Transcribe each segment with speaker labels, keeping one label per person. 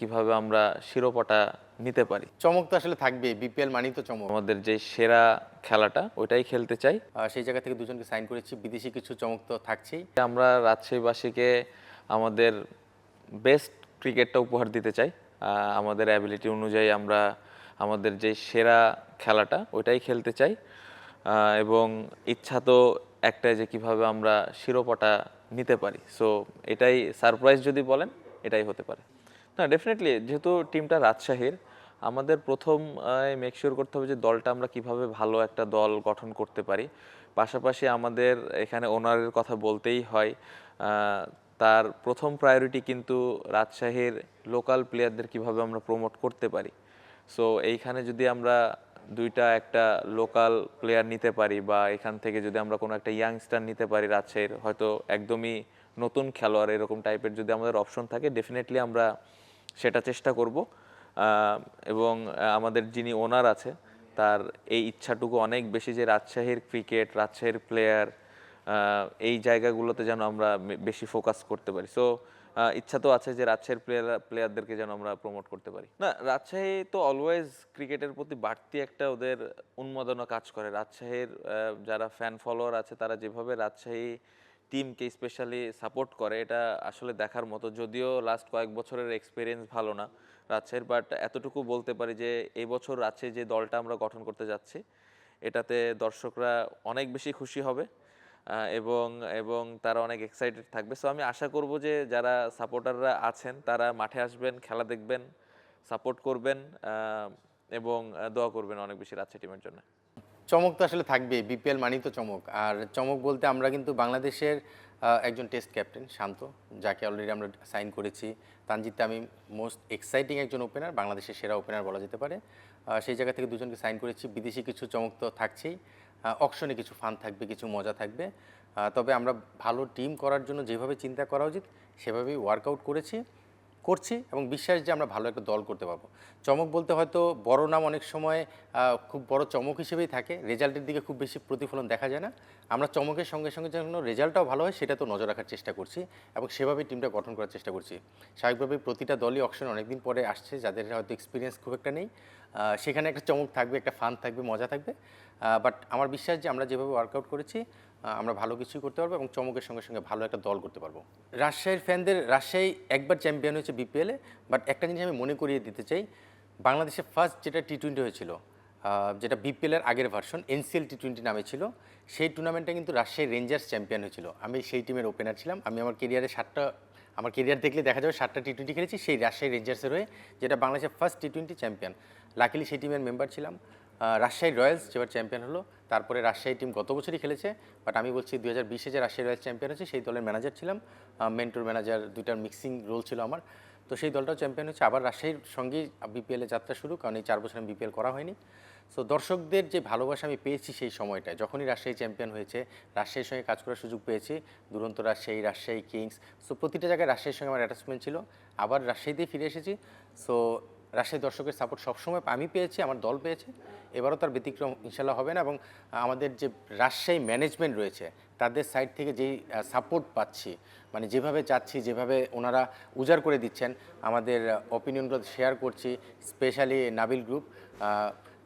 Speaker 1: কীভাবে আমরা শিরোপাটা নিতে পারি।
Speaker 2: চমক তো আসলে থাকবে বিপিএল মানেই তো চমক।
Speaker 1: আমাদের যে সেরা খেলাটা ওইটাই খেলতে চাই।
Speaker 2: সেই জায়গা থেকে দুজনকে সাইন করেছি বিদেশি কিছু চমক তো থাকছেই।
Speaker 1: আমরা রাজশাহীবাসীকে আমাদের বেস্ট ক্রিকেটটা উপহার দিতে চাই। আমাদের অ্যাবিলিটি অনুযায়ী আমরা আমাদের যে সেরা খেলাটা ওইটাই খেলতে চাই। এবং ইচ্ছা তো একটাই যে কীভাবে আমরা শিরোপাটা নিতে পারি। সো এটাই সারপ্রাইজ যদি বলেন এটাই হতে পারে। না ডেফিনেটলি যেহেতু টিমটা রাজশাহীর, আমাদের প্রথম মেক শিওর করতে হবে যে দলটা আমরা কীভাবে ভালো একটা দল গঠন করতে পারি। পাশাপাশি আমাদের এখানে ওনারের কথা বলতেই হয় তার প্রথম প্রায়োরিটি কিন্তু রাজশাহীর লোকাল প্লেয়ারদের কীভাবে আমরা প্রমোট করতে পারি। সো এইখানে যদি আমরা দুইটা একটা লোকাল প্লেয়ার নিতে পারি বা এখান থেকে যদি আমরা কোনো একটা ইয়াংস্টার নিতে পারি রাজশাহীর, হয়তো একদমই নতুন খেলোয়াড় এরকম টাইপের যদি আমাদের অপশন থাকে ডেফিনেটলি আমরা সেটা চেষ্টা করব। এবং আমাদের যিনি ওনার আছে, তার এই ইচ্ছাটুকু অনেক বেশি যে রাজশাহীর ক্রিকেট রাজশাহীর প্লেয়ার এই জায়গাগুলোতে যেন আমরা বেশি ফোকাস করতে পারি। সো ইচ্ছা তো আছে যে রাজশাহীর প্লেয়ার প্লেয়ারদেরকে যেন আমরা প্রমোট করতে পারি। না, রাজশাহী তো অলওয়েজ ক্রিকেটের প্রতি বাড়তি একটা ওদের উন্মাদনা কাজ করে। রাজশাহীর যারা ফ্যান ফলোয়ার আছে, তারা যেভাবে রাজশাহী টিমকে স্পেশালি সাপোর্ট করে, এটা আসলে দেখার মতো। যদিও লাস্ট কয়েক বছরের এক্সপিরিয়েন্স ভালো না রাজশাহীর বাট এতটুকু বলতে পারি যে, এই বছর রাজশাহী যে দলটা আমরা গঠন করতে যাচ্ছি, এটাতে দর্শকরা অনেক বেশি খুশি হবে এবং এবং তারা অনেক এক্সাইটেড থাকবে। সো আমি আশা করব যে, যারা সাপোর্টাররা আছেন, তারা মাঠে আসবেন, খেলা দেখবেন সাপোর্ট করবেন এবং দোয়া করবেন অনেক বেশি রাজশাহী টিমের জন্য।
Speaker 2: চমক তো আসলে থাকবে বিপিএল মানেই তো চমক। আর চমক বলতে আমরা কিন্তু বাংলাদেশের একজন টেস্ট ক্যাপ্টেন শান্ত, যাকে অলরেডি আমরা সাইন করেছি। তানজিৎ আমি মোস্ট এক্সাইটিং একজন ওপেনার বাংলাদেশের সেরা ওপেনার বলা যেতে পারে। সেই জায়গা থেকে দুজনকে সাইন করেছি। বিদেশি কিছু চমক তো থাকছেই। অকশনে কিছু ফান থাকবে, কিছু মজা থাকবে। তবে আমরা ভালো টিম করার জন্য যেভাবে চিন্তা করা উচিত, সেভাবেই ওয়ার্কআউট করেছি। করছি এবং বিশ্বাস যে আমরা ভালো একটা দল করতে পারব। চমক বলতে হয়তো বড় নাম অনেক সময় খুব বড় চমক হিসেবেই থাকে, রেজাল্টের দিকে খুব বেশি প্রতিফলন দেখা যায় না। আমরা চমকের সঙ্গে সঙ্গে যেন রেজাল্টটাও ভালো হয়, সেটা তো নজর রাখার চেষ্টা করছি এবং সেভাবেই টিমটা গঠন করার চেষ্টা করছি। স্বাভাবিকভাবে প্রতিটা দলই অপশন অনেকদিন পরে আসছে, যাদের হয়তো এক্সপিরিয়েন্স খুব একটা নেই। সেখানে একটা চমক থাকবে, একটা ফান থাকবে, মজা থাকবে। বাট আমার বিশ্বাস যে আমরা যেভাবে ওয়ার্কআউট করেছি আমরা ভালো কিছুই করতে পারব এবং চমকের সঙ্গে সঙ্গে ভালো একটা দল করতে পারব। রাজশাহীর ফ্যানদের রাজশাহী একবার চ্যাম্পিয়ন হয়েছে বিপিএলে বাট একটা জিনিস আমি মনে করিয়ে দিতে চাই, বাংলাদেশে ফার্স্ট যেটা টি টোয়েন্টি হয়েছিল যেটা বিপিএলের আগের ভার্সন এনসিএল টি টোয়েন্টি নামে ছিল, সেই টুর্নামেন্টে কিন্তু রাজশাহী রেঞ্জার্স চ্যাম্পিয়ন হয়েছিল। আমি সেই টিমের ওপেনার ছিলাম, আমি আমার কেরিয়ারে সাতটা, আমার কেরিয়ার দেখলে দেখা যাবে সাতটা টি টোয়েন্টি খেলেছি, সেই রাজশাহী রেঞ্জার্সের হয়ে, যেটা বাংলাদেশের first T twenty champion luckily সেই টিমের মেম্বার ছিলাম। রাজশাহী রয়্যালস, যেবার চ্যাম্পিয়ন হলো, তারপরে রাজশাহী টিম গত বছরই খেলেছে বাট আমি বলছি দু হাজার বিশে যে রাজশাহী রয়্যালস চ্যাম্পিয়ন হয়েছে, সেই দলের ম্যানেজার ছিলাম মেন্টর ম্যানেজার দুইটার মিক্সিং রোল ছিল আমার। তো সেই দলটাও চ্যাম্পিয়ন হচ্ছে আবার রাজশাহীর সঙ্গেই বিপিএলে যাত্রা শুরু, কারণ এই চার বছর আমি বিপিএল করা হয়নি। সো দর্শকদের যে ভালোবাসা আমি পেয়েছি সেই সময়টায়, যখনই রাজশাহী চ্যাম্পিয়ন হয়েছে, রাজশাহীর সঙ্গে কাজ করার সুযোগ পেয়েছি, দুরন্ত রাজশাহী রাজশাহী কিংস সো প্রতিটা জায়গায় রাজশাহীর সঙ্গে আমার অ্যাটাচমেন্ট ছিল, আবার রাজশাহীতেই ফিরে এসেছি। সো রাজশাহী দর্শকের সাপোর্ট সবসময় আমি পেয়েছি, আমার দল পেয়েছে। এবারও তার ব্যতিক্রম ইনশাল্লাহ হবে না এবং আমাদের যে রাজশাহী ম্যানেজমেন্ট রয়েছে, তাদের সাইড থেকে যেই সাপোর্ট পাচ্ছি মানে যেভাবে চাচ্ছি, যেভাবে ওনারা উজাড় করে দিচ্ছেন, আমাদের অপিনিয়নগুলো শেয়ার করছি স্পেশালি নাবিল গ্রুপ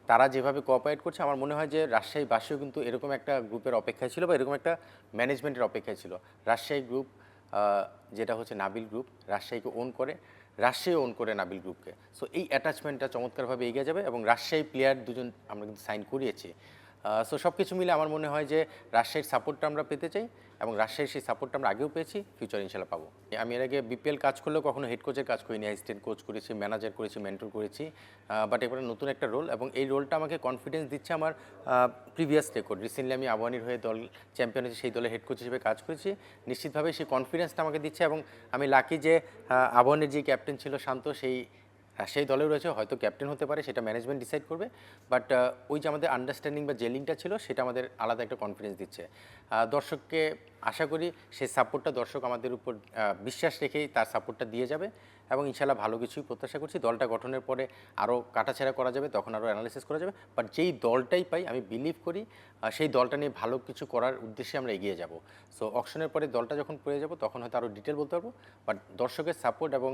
Speaker 2: তারা যেভাবে কোঅপারেট করছে, আমার মনে হয় যে রাজশাহীবাসীও কিন্তু এরকম একটা গ্রুপের অপেক্ষায় ছিল বা এরকম একটা ম্যানেজমেন্টের অপেক্ষায় ছিল। রাজশাহী গ্রুপ যেটা হচ্ছে নাবিল গ্রুপ রাজশাহীকে ওন করে রাজশাহী ওন করে নাবিল গ্রুপকে সো এই অ্যাটাচমেন্টটা চমৎকারভাবে এগিয়ে যাবে এবং রাজশাহী প্লেয়ার দুজন আমরা কিন্তু সাইন করিয়েছি। সো সব কিছু মিলে আমার মনে হয় যে রাজশাহীর সাপোর্টটা আমরা পেতে চাই এবং রাজশাহীর সেই সাপোর্টটা আমরা আগেও পেয়েছি ফিউচার ইনশাল্লাহ পাবো। আমি এর আগে বিপিএল কাজ করলেও কখনো হেড কোচের কাজ করিনি অ্যাসিস্ট্যান্ট কোচ করেছি ম্যানেজার করেছি মেন্টর করেছি বাট এবারে নতুন একটা রোল এবং এই রোলটা আমাকে কনফিডেন্স দিচ্ছে আমার প্রিভিয়াস রেকর্ড রিসেন্টলি আমি আবানির হয়ে দল চ্যাম্পিয়ন হয়েছে, সেই দলের হেড কোচ হিসেবে কাজ করেছি। নিশ্চিতভাবে সেই কনফিডেন্সটা আমাকে দিচ্ছে এবং আমি লাকি যে আবানের যে ক্যাপ্টেন ছিল শান্ত, সেই সেই দলেও রয়েছে, হয়তো ক্যাপ্টেন হতে পারে, সেটা ম্যানেজমেন্ট ডিসাইড করবে বাট ওই যে আমাদের আন্ডারস্ট্যান্ডিং বা জেলিংটা ছিল, সেটা আমাদের আলাদা একটা কনফিডেন্স দিচ্ছে। দর্শককে আশা করি সেই সাপোর্টটা দর্শক আমাদের উপর বিশ্বাস রেখেই তার সাপোর্টটা দিয়ে যাবে এবং ইনশাল্লাহ ভালো কিছুই প্রত্যাশা করছি। দলটা গঠনের পরে আরও কাটাছেড়া করা যাবে, তখন আরও অ্যানালিসিস করা যাবে বাট যেই দলটাই পাই, আমি বিলিভ করি সেই দলটা নিয়ে ভালো কিছু করার উদ্দেশ্যে আমরা এগিয়ে যাব। সো অকশনের পরে দলটা যখন পেয়ে যাব, তখন হয়তো আরও ডিটেল বলতে পারব বাট দর্শকের সাপোর্ট এবং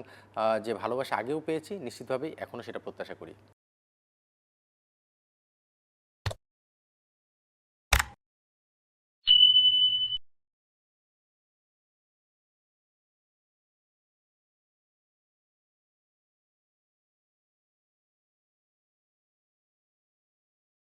Speaker 2: যে ভালোবাসা আগেও পেয়েছি নিশ্চিতভাবেই এখনও সেটা প্রত্যাশা করি।